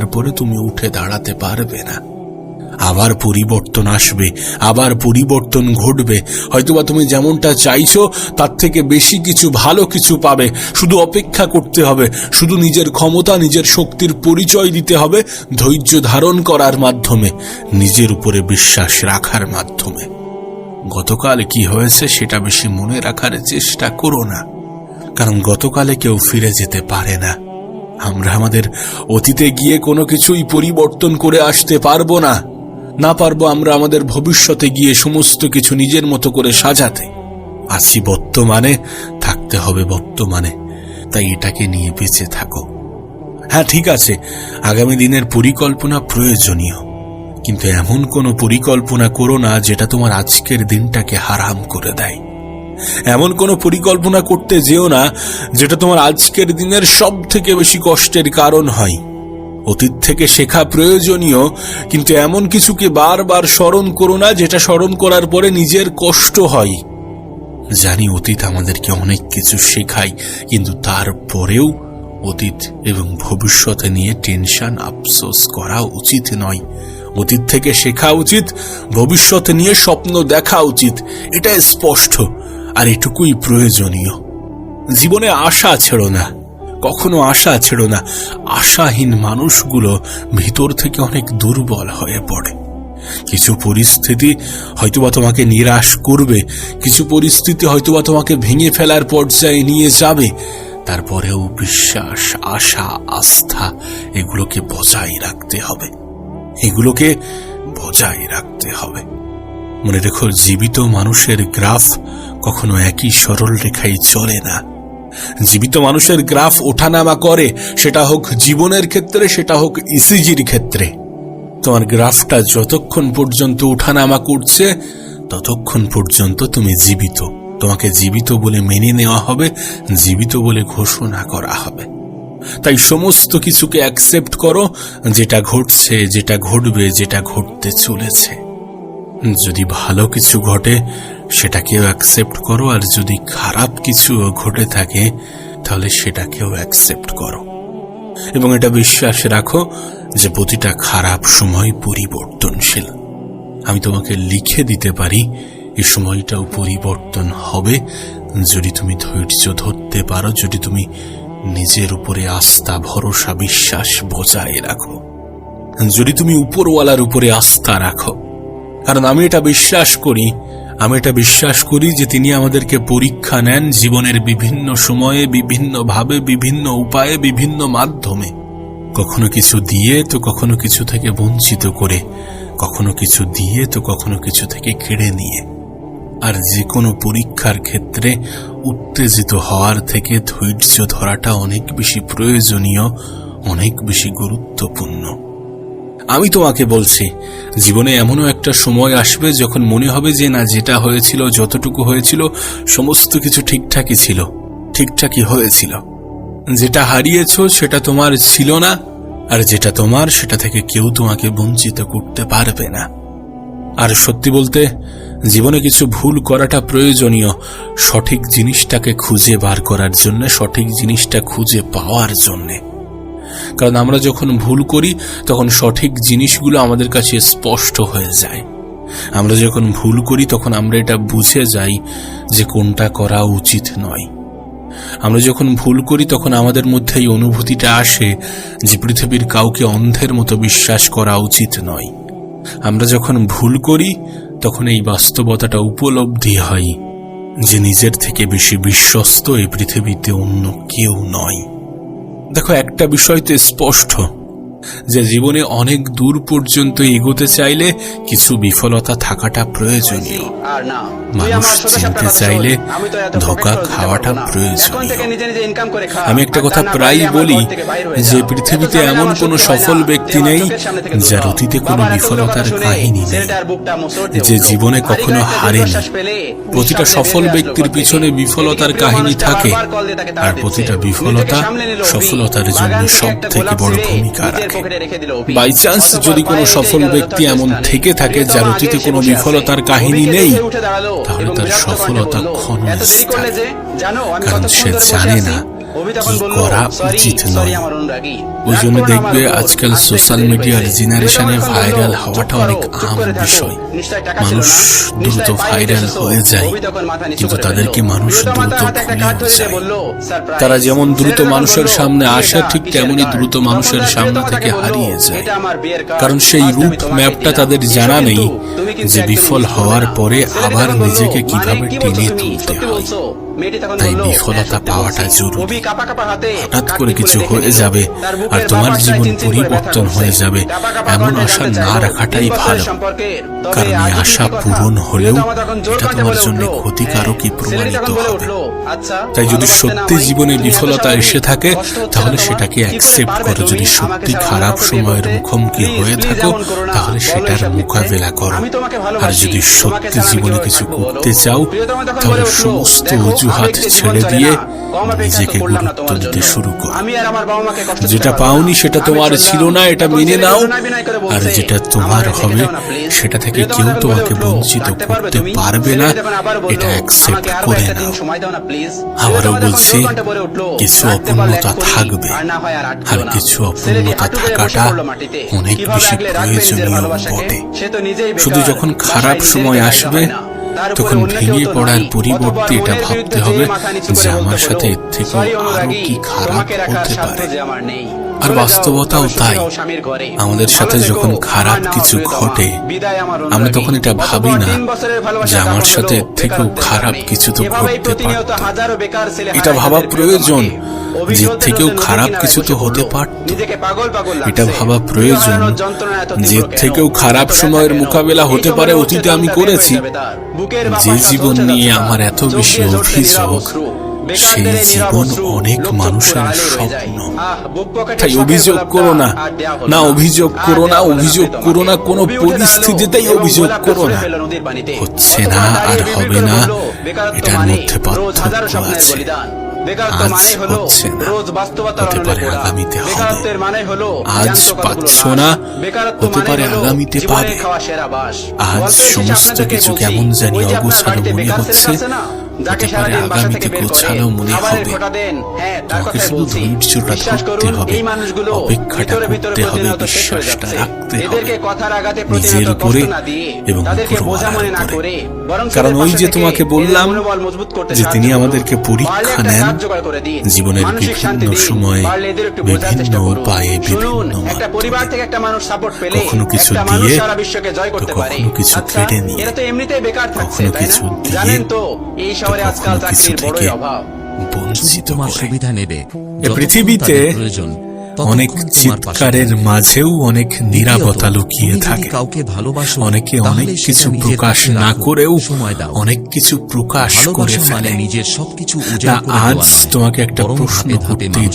করার পরে তুমি উঠে দাঁড়াতে পারবে না। আবার পরিবর্তন আসবে, আবার পরিবর্তন ঘটবে। হয়তোবা তুমি যেমনটা চাইছো, তার থেকে বেশি কিছু, ভালো কিছু পাবে। শুধু অপেক্ষা করতে হবে, শুধু নিজের ক্ষমতা, নিজের শক্তির পরিচয় দিতে হবে, ধৈর্য ধারণ করার মাধ্যমে, নিজের উপরে বিশ্বাস রাখার মাধ্যমে। গতকাল কি হয়েছে সেটা বেশি মনে রাখার চেষ্টা করো না, কারণ গতকালে কেউ ফিরে যেতে পারে না। আমরা আমাদের অতীতে গিয়ে কোনো কিছুই পরিবর্তন করে আসতে পারব না। না পারব আমরা আমাদের ভবিষ্যতে গিয়ে সমস্ত কিছু নিজের মতো করে সাজাতে। আছি বর্তমানে, থাকতে হবে বর্তমানে। তাই এটাকে নিয়ে বেঁচে থাকো। হ্যাঁ ঠিক আছে, আগামী দিনের পরিকল্পনা প্রয়োজনীয়। কিন্তু এমন কোনো পরিকল্পনা করো না যেটা তোমার আজকের দিনটাকে হারাম করে দেয়। এমন কোনো পরিকল্পনা করতে যেও না, যেটা তোমার আজকের দিনের সব থেকে বেশি কষ্টের কারণ হয়। অতীত থেকে শেখা প্রয়োজনীয়, কিন্তু এমন কিছুকে বারবার স্মরণ করো না, যেটা স্মরণ করার পরে নিজের কষ্ট হয়। জানি অতীত আমাদেরকে অনেক কিছু শেখায়, কিন্তু তারপরেও অতীত এবং ভবিষ্যতে নিয়ে টেনশন আফসোস করা উচিত নয়। অতীত থেকে শেখা উচিত, ভবিষ্যতে নিয়ে স্বপ্ন দেখা উচিত এটা স্পষ্ট। আর এটুকুই প্রয়োজনীয়। জীবনে আশা ছেড়ো না, কখনো আশা ছেড়ো না। আশাহীন মানুষগুলো ভিতর থেকে অনেক দুর্বল হয়ে পড়ে। কিছু পরিস্থিতি হয়তোবা তোমাকে নিরাশ করবে, কিছু পরিস্থিতি হয়তোবা তোমাকে ভেঙে ফেলার পর্যায়ে নিয়ে যাবে। তারপরেও বিশ্বাস, আশা, আস্থা, এগুলোকে বজায় রাখতে হবে। এগুলোকে বজায় রাখতে হবে। মনে রেখো, জীবিত মানুষের গ্রাফ কখনো একই সরল রেখায় চলে না। জীবিত মানুষের গ্রাফ ওঠানামা করে, সেটা হোক জীবনের ক্ষেত্রে, সেটা হোক ইসিজির ক্ষেত্রে। তোমার গ্রাফটা যতক্ষণ পর্যন্ত ওঠানামা করছে, ততক্ষণ পর্যন্ত তুমি জীবিত। তোমাকে জীবিত বলে মেনে নেওয়া হবে, জীবিত বলে ঘোষণা করা হবে। তাই সমস্ত কিছুকে অ্যাকসেপ্ট করো, যেটা ঘটছে, যেটা ঘটবে, যেটা ঘটতে চলেছে। যদি ভালো কিছু ঘটে, সেটাকেও অ্যাকসেপ্ট করো, আর যদি খারাপ কিছু ঘটে থাকে, তাহলে সেটাকেও অ্যাকসেপ্ট করো। এবং এটা বিশ্বাস রাখো যে প্রতিটা খারাপ সময় পরিবর্তনশীল। আমি তোমাকে লিখে দিতে পারি, এই সময়টাও পরিবর্তন হবে। যদি তুমি ধৈর্য ধরতে পারো, যদি তুমি নিজের উপরে আস্থা, ভরসা, বিশ্বাস বজায় রাখো। যদি তুমি উপরওয়ালার উপরে আস্থা রাখো কারণ আমি এটা বিশ্বাস করি। আমি এটা বিশ্বাস করি যে তিনি আমাদেরকে পরীক্ষা নেন জীবনের বিভিন্ন সময়ে বিভিন্নভাবে বিভিন্ন উপায়ে, বিভিন্ন মাধ্যমে। কখনো কিছু দিয়ে তো কখনো কিছু থেকে বঞ্চিত করে, কখনো কিছু দিয়ে তো কখনো কিছু থেকে কেড়ে নিয়ে। আর যে কোনো পরীক্ষার ক্ষেত্রে উত্তেজিত হওয়ার থেকে ধৈর্য ধরাটা অনেক বেশি প্রয়োজনীয়, অনেক বেশি গুরুত্বপূর্ণ। আমি তোমাকে বলছি, জীবনে এমনও একটা সময় আসবে যখন মনে হবে যে না, যেটা হয়েছিল, যতটুকু হয়েছিল, সমস্ত কিছু ঠিকঠাকই ছিল, ঠিকঠাকই হয়েছিল। যেটা হারিয়েছ, সেটা তোমার ছিল না, আর যেটা তোমার, সেটা থেকে কেউ তোমাকে বঞ্চিত করতে পারবে না। আর সত্যি বলতে, জীবনে কিছু ভুল করাটা প্রয়োজনীয়, সঠিক জিনিসটাকে খুঁজে বার করার জন্য, সঠিক জিনিসটা খুঁজে পাওয়ার জন্যে। কারণ আমরা যখন ভুল করি, তখন সঠিক জিনিসগুলো আমাদের কাছে স্পষ্ট হয়ে যায়। আমরা যখন ভুল করি, তখন আমরা এটা বুঝে যাই যে কোনটা করা উচিত নয়। আমরা যখন ভুল করি, তখন আমাদের মধ্যে এই অনুভূতিটা আসে যে পৃথিবীর কাউকে অন্ধের মতো বিশ্বাস করা উচিত নয়। আমরা যখন ভুল করি, তখন এই বাস্তবতাটা উপলব্ধি হয় যে নিজের থেকে বেশি বিশ্বস্ত এই পৃথিবীতে অন্য কেউ নয়। দেখো একটা বিষয় তো স্পষ্ট। যে জীবনে অনেক দূর পর্যন্ত এগোতে চাইলে কিছু বিফলতা থাকাটা প্রয়োজনীয়। মানুষ চিনতে চাইলে ধোকা খাওয়াটা প্রয়োজনীয়। আমি একটা কথা প্রায়ই বলি যে পৃথিবীতে এমন কোনো সফল ব্যক্তি নেই যার অতীতে কোনো বিফলতার কাহিনী নেই। যে জীবনে কখনো হারেনি। প্রতিটা সফল ব্যক্তির পিছনে বিফলতার কাহিনী থাকে। আর প্রতিটা বিফলতা সফলতার জন্য সব থেকে বড় ভূমিকা রাখে বাই চান্স যদি কোনো সফল ব্যক্তি এমন থেকে থাকে যার অতীতে কোনো বিফলতার কাহিনী নেই। তাহলে তার সফলতা ক্ষণস্থায়ী কারণ সে জানে না। করা উচিত নয়। ওই জন্য দেখবে আজকাল সোশ্যাল মিডিয়ার। জেনারেশনে ভাইরাল হওয়াটা অনেক আম বিষয়। মানুষ দ্রুত ভাইরাল হয়ে যায়। কিন্তু তাদেরকে মানুষ দ্রুত। তারা যেমন দ্রুত মানুষের সামনে "কি আসে ঠিক কিসের তেমনি দ্রুত মানুষের সামনে থেকে হারিয়ে যায়। "এটা আমার বিয়ের কার্ড। কারণ সেই রূপ ম্যাপটা তাদের জানা নেই যে বিফল হওয়ার পরে আবার নিজেকে "মানে কীভাবে টেনে তুলতে হয় বলছো?" মেয়েটি তখন তাই বিফলতা "হ্যাঁ, পাওয়াটা জরুরি। হঠাৎ করে কিছু হয়ে যাবে আর তোমার জীবন পরিবর্তন হয়ে যাবে এমন আশা না রাখাটাই ভালো কারণ এই আশা পূরণ হলেও এটা তোমার জন্য ক্ষতিকারকই "হ্যাঁ।" প্রমাণিত হবে। "আচ্ছা, তাই যদি সত্যি জীবনে বিফলতা এসে থাকে তাহলে সেটাকে অ্যাকসেপ্ট করো যদি সত্যি খারাপ সময়ের মুখোমুখি হয়ে থাকো। তাহলে সেটার মোকাবেলা করো আর যদি সত্যি জীবনে কিছু করতে চাও তাহলে সমস্ত অজুহাত ছেড়ে দিয়ে নিজেকে গুরুত্ব দিতে শুরু করো। যেটা পাওনি সেটা তোমার ছিল না এটা মেনে নাও। আর যেটা তোমার হবে দাও না, please." সেটা থেকে কেউ তোমাকে বঞ্চিত করতে পারবে না। এটা অ্যাকসেপ্ট করে নাও। সময় দাও না, please." আবারও বলছি, কিছু অপূর্ণতা থাকবে। আর না হয় আর আটকিও আর না।" কিছু অপূর্ণতা থাকাটা অনেক বেশি প্রয়োজনীয় বটে। শুধু যখন খারাপ সময় আসবে তখন ভেঙে পড়ার পরিবর্তে এটা ভাবতে হবে যে আমার সাথে এর "সরি আরও কি খারাপ হতে পারে। আর বাস্তবতাও তাই। আমাদের সাথে যখন খারাপ কিছু ঘটে, আমরা তখন এটা ভাবি না যে আমার সাথে এর থেকেও খারাপ কিছু তো ঘটতে ছেলে এটা ভাবা প্রয়োজন। যে থেকেও খারাপ কিছু তো হতে পারত। এটা ভাবা প্রয়োজন যে থেকেও খারাপ সময়ের মোকাবেলা হতে পারে অতীতে আমি করেছি। যে জীবন নিয়ে আমার এত বেশি অভিযোগ, সেই জীবন অনেক মানুষের। স্বপ্ন। তাই অভিযোগ করো না। না অভিযোগ করো না অভিযোগ করো না কোনো পরিস্থিতিতেই অভিযোগ করো না। হচ্ছে না আর হবে না। এটার মানে মধ্যে পার্থক্য আছে। বেকারত্ব মানে হলো রোজ বাস্তবতার অনলে। বেকারত্বের মানে হলো আজ পাচ্ছ না, বেকারত্ব মানে হলো আগামীতে পাবে। খাওয়া সেরা বাস। আজ সমস্ত কিছু কেমন জানি অগোছালো মনে হচ্ছে? যাকে সারাদিন বাসা থেকে বের করে, খাবারের। খোঁটা দেন। হ্যাঁ, তার বলছি। বিশ্বাস করুন, এই মানুষগুলো ভিতরে ভিতরে প্রতিনিয়ত শেষ হয়ে যাচ্ছে। এদেরকে কথার আঘাতে প্রতিনিয়ত কষ্ট না দিয়ে, তাদেরকে বোঝা মনে না করে, বরং কারণ ওই যে তোমাকে বললাম যে তিনি আমাদেরকে পরীক্ষা নেন। জীবনের বিভিন্ন। সময়ে বিভিন্ন উপায়ে বিভিন্ন একটা পরিবার থেকে একটা মানুষ সাপোর্ট পেলে কখনো কিছু মানুষ দিয়ে, সারা বিশ্বকে জয় করতে পারে কখনো কিছু আচ্ছা, নিয়ে, এরা তো এমনিতেই বেকার থাকছে তাই না জানেন তো এই শহরে তো আজকাল চাকরির বড়ই থেকে অভাব। বঞ্চিত তোমার সুবিধা নেবে পৃথিবীতে প্রয়োজন, অনেক চিৎকারের মাঝেও অনেক নিরাপত্তা লুকিয়ে থাকে। কাউকে ভালোবাসো অনেকে অনেক কিছু প্রকাশ না করেও সময় দাও। অনেক কিছু প্রকাশ করে মানে ফেলে। নিজের সবকিছু না উজাড় করে আজ তোমাকে একটা প্রশ্ন করতেই